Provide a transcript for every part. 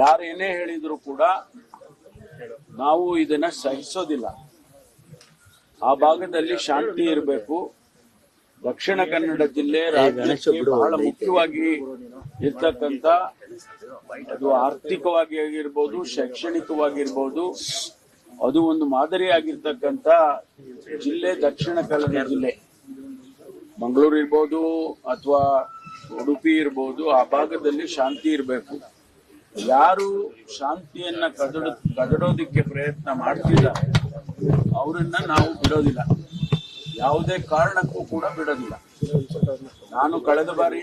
ಯಾರೇನೇ ಹೇಳಿದ್ರು ಕೂಡ ನಾವು ಇದನ್ನ ಸಹಿಸೋದಿಲ್ಲ. ಆ ಭಾಗದಲ್ಲಿ ಶಾಂತಿ ಇರಬೇಕು. ದಕ್ಷಿಣ ಕನ್ನಡ ಜಿಲ್ಲೆ ರಾಜ್ಯಕ್ಕೆ ಬಹಳ ಮುಖ್ಯವಾಗಿ ಇರ್ತಕ್ಕಂಥ ಅದು ಆರ್ಥಿಕವಾಗಿ ಆಗಿರ್ಬೋದು ಶೈಕ್ಷಣಿಕವಾಗಿರ್ಬೋದು ಅದು ಒಂದು ಮಾದರಿಯಾಗಿರ್ತಕ್ಕಂಥ ಜಿಲ್ಲೆ ದಕ್ಷಿಣ ಕನ್ನಡ ಜಿಲ್ಲೆ. ಮಂಗಳೂರು ಇರ್ಬೋದು ಅಥವಾ ಉಡುಪಿ ಇರ್ಬೋದು ಆ ಭಾಗದಲ್ಲಿ ಶಾಂತಿ ಇರಬೇಕು. ಯಾರು ಶಾಂತಿಯನ್ನ ಕದಡ, ಕದಡೋದಿಕ್ಕೆ ಪ್ರಯತ್ನ ಮಾಡ್ತಿಲ್ಲ, ಅವರನ್ನ ನಾವು ಬಿಡೋದಿಲ್ಲ. ಯಾವುದೇ ಕಾರಣಕ್ಕೂ ಕೂಡ ಬಿಡೋದಿಲ್ಲ. ನಾನು ಕಳೆದ ಬಾರಿ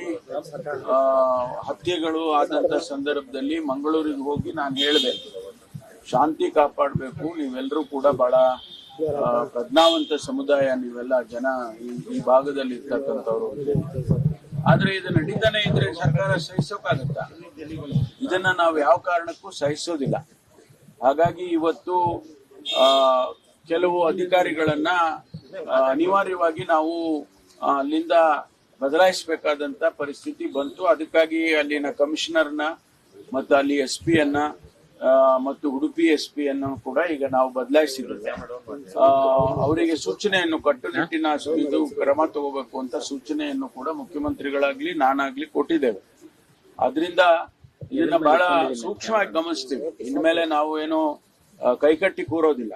ಹತ್ಯೆಗಳು ಆದಂತ ಸಂದರ್ಭದಲ್ಲಿ ಮಂಗಳೂರಿಗೆ ಹೋಗಿ ನಾನು ಹೇಳಿದೆ, ಶಾಂತಿ ಕಾಪಾಡಬೇಕು ನೀವೆಲ್ಲರೂ ಕೂಡ ಬಹಳ ಪ್ರಜ್ಞಾವಂತ ಸಮುದಾಯ, ನೀವೆಲ್ಲ ಜನ ಈ ಭಾಗದಲ್ಲಿ ಇರ್ತಕ್ಕಂಥವ್ರು ಆದ್ರೆ ಇದು ನಡೀತಾನೆ ಇದ್ರೆ ಸರ್ಕಾರ ಸಹಿಸೋಕಾಗತ್ತ? ಇದನ್ನ ನಾವು ಯಾವ ಕಾರಣಕ್ಕೂ ಸಹಿಸೋದಿಲ್ಲ. ಹಾಗಾಗಿ ಇವತ್ತು ಕೆಲವು ಅಧಿಕಾರಿಗಳನ್ನ ಅನಿವಾರ್ಯವಾಗಿ ನಾವು ಅಲ್ಲಿಂದ ಬದಲಾಯಿಸಬೇಕಾದಂತ ಪರಿಸ್ಥಿತಿ ಬಂತು. ಅದಕ್ಕಾಗಿ ಅಲ್ಲಿನ ಕಮಿಷನರ್ನ ಮತ್ತು ಅಲ್ಲಿ ಎಸ್ ಪಿ ಅನ್ನ ಆ, ಮತ್ತು ಉಡುಪಿ ಎಸ್ ಪಿ ಅನ್ನು ಕೂಡ ಈಗ ನಾವು ಬದಲಾಯಿಸಿದ್ದೇವೆ ಆ, ಅವರಿಗೆ ಸೂಚನೆಯನ್ನು ಕಟ್ಟುನಿಟ್ಟಿನ ಇದು ಕ್ರಮ ತಗೋಬೇಕು ಅಂತ ಸೂಚನೆಯನ್ನು ಕೂಡ ಮುಖ್ಯಮಂತ್ರಿಗಳಾಗ್ಲಿ ನಾನಾಗ್ಲಿ ಕೊಟ್ಟಿದ್ದೇವೆ. ಅದರಿಂದ ಇದನ್ನ ಬಹಳ ಸೂಕ್ಷ್ಮವಾಗಿ ಗಮನಿಸ್ತೀವಿ. ಇನ್ಮೇಲೆ ನಾವು ಏನು ಕೈಕಟ್ಟಿ ಕೂರೋದಿಲ್ಲ.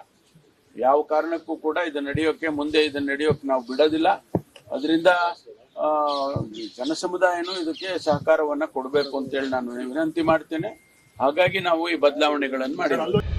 ಯಾವ ಕಾರಣಕ್ಕೂ ಕೂಡ ಇದು ನಡೆಯೋಕೆ ಮುಂದೆ ಇದನ್ನ ನಡೆಯೋಕೆ ನಾವು ಬಿಡೋದಿಲ್ಲ. ಅದರಿಂದ ಆ, ಈ ಜನ ಸಮುದಾಯನು ಇದಕ್ಕೆ ಸಹಕಾರವನ್ನ ಕೊಡಬೇಕು ಅಂತೇಳಿ ನಾನು ವಿನಂತಿ ಮಾಡ್ತೇನೆ. ಹಾಗಾಗಿ ನಾವು ಈ ಬದಲಾವಣೆಗಳನ್ನು ಮಾಡಿದ್ದೀವಿ